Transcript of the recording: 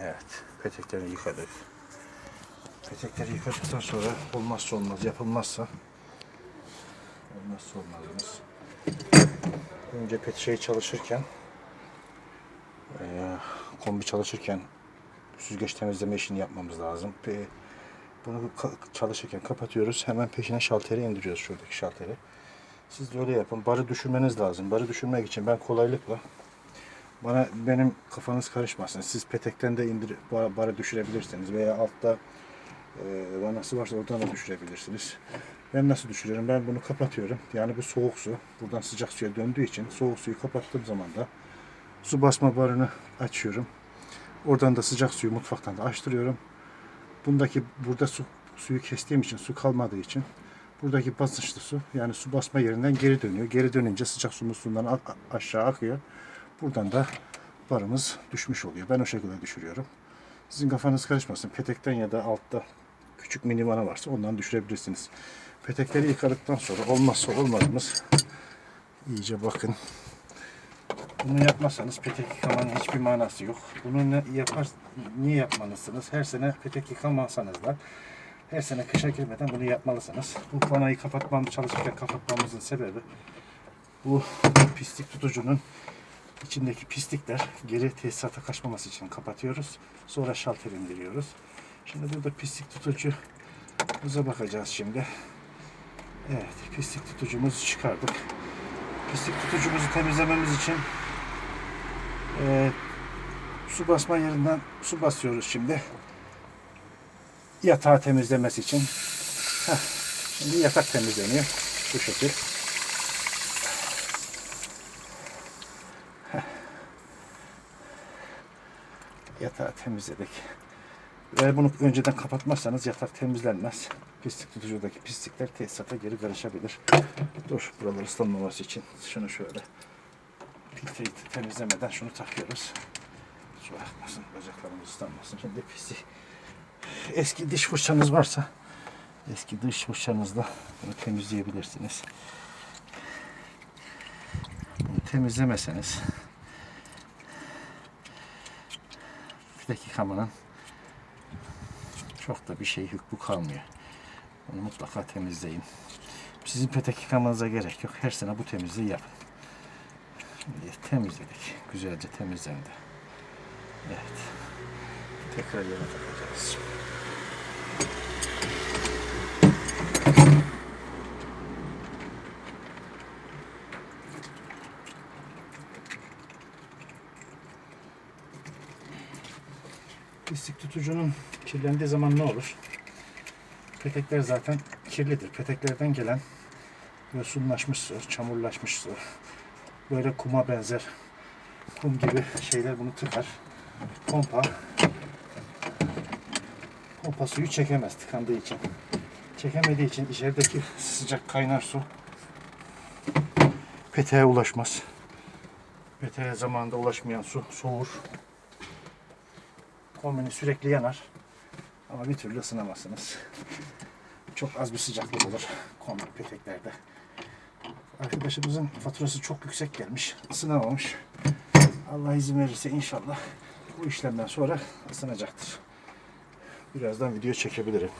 Evet, petekleri yıkadık. Petekleri yıkadıktan sonra olmazsa olmaz, yapılmazsa olmazsa olmazımız. Önce pet çalışırken eee, kombi çalışırken süzgeç temizleme işini yapmamız lazım. Pe- Bunu çalışırken kapatıyoruz. Hemen peşine şalteri indiriyoruz şuradaki şalteri. Siz de öyle yapın. Barı düşürmeniz lazım. Barı düşürmek için ben kolaylıkla bana benim kafanız karışmasın. Siz petekten de indir bar- barı düşürebilirsiniz veya altta e, vanası varsa oradan da düşürebilirsiniz. Ben nasıl düşürüyorum? Ben bunu kapatıyorum. Yani bu soğuk su. Buradan sıcak suya döndüğü için soğuk suyu kapattığım zaman da su basma barını açıyorum. Oradan da sıcak suyu mutfaktan da açtırıyorum. Bundaki burada su suyu kestiğim için su kalmadığı için buradaki basınçlı su yani su basma yerinden geri dönüyor. Geri dönünce sıcak su musluğundan aşağı akıyor. Buradan da barımız düşmüş oluyor. Ben o şekilde düşürüyorum. Sizin kafanız karışmasın. Petekten ya da altta küçük mini vana varsa ondan düşürebilirsiniz. Petekleri yıkadıktan sonra olmazsa olmazımız iyice bakın. Bunu yapmazsanız petek yıkamanın hiçbir manası yok. Bunu ne yapar, niye yapmalısınız? Her sene petek yıkamazsanız da her sene kışa girmeden bunu yapmalısınız. Bu vanayı kapatmam, çalışırken kapatmamızın sebebi bu pislik tutucunun içindeki pislikler geri tesisata kaçmaması için kapatıyoruz. Sonra şalter indiriyoruz. Şimdi burada pislik tutucumuza bakacağız şimdi. Evet, pislik tutucumuzu çıkardık. Pislik tutucumuzu temizlememiz için eee, su basma yerinden su basıyoruz şimdi. Yatağı temizlemesi için. Heh, şimdi yatak temizleniyor. Bu şekil. Yatağı temizledik. Eğer bunu önceden kapatmazsanız yatak temizlenmez. Pislik tutucudaki pislikler tesisata geri karışabilir. Dur buraları ıslanmaması için şunu şöyle temizlemeden şunu takıyoruz. Su akmasın, bacaklarımız ıslanmasın. Şimdi pislik. Eski diş fırçanız varsa eski diş fırçanızla bunu temizleyebilirsiniz. Bunu temizlemeseniz petek yıkamanın çok da bir şey hükmü kalmıyor. Bunu mutlaka temizleyin. Sizin petek yıkamanıza gerek yok. Her sene bu temizliği yapın. Şimdi temizledik. Güzelce temizlendi. Evet. Tekrar yerine takacağız. Pislik tutucunun kirlendiği zaman ne olur? Petekler zaten kirlidir. Peteklerden gelen yosunlaşmış su, çamurlaşmış su, böyle kuma benzer kum gibi şeyler bunu tıkar. Pompa pompa suyu çekemez tıkandığı için. Çekemediği için içerideki sıcak kaynar su peteğe ulaşmaz. Peteğe zamanında ulaşmayan su soğur. Kombini sürekli yanar. Ama bir türlü ısınamazsınız. Çok az bir sıcaklık olur kombi peteklerde. Arkadaşımızın faturası çok yüksek gelmiş. ısınamamış. Allah izin verirse inşallah bu işlemden sonra ısınacaktır. Birazdan video çekebilirim.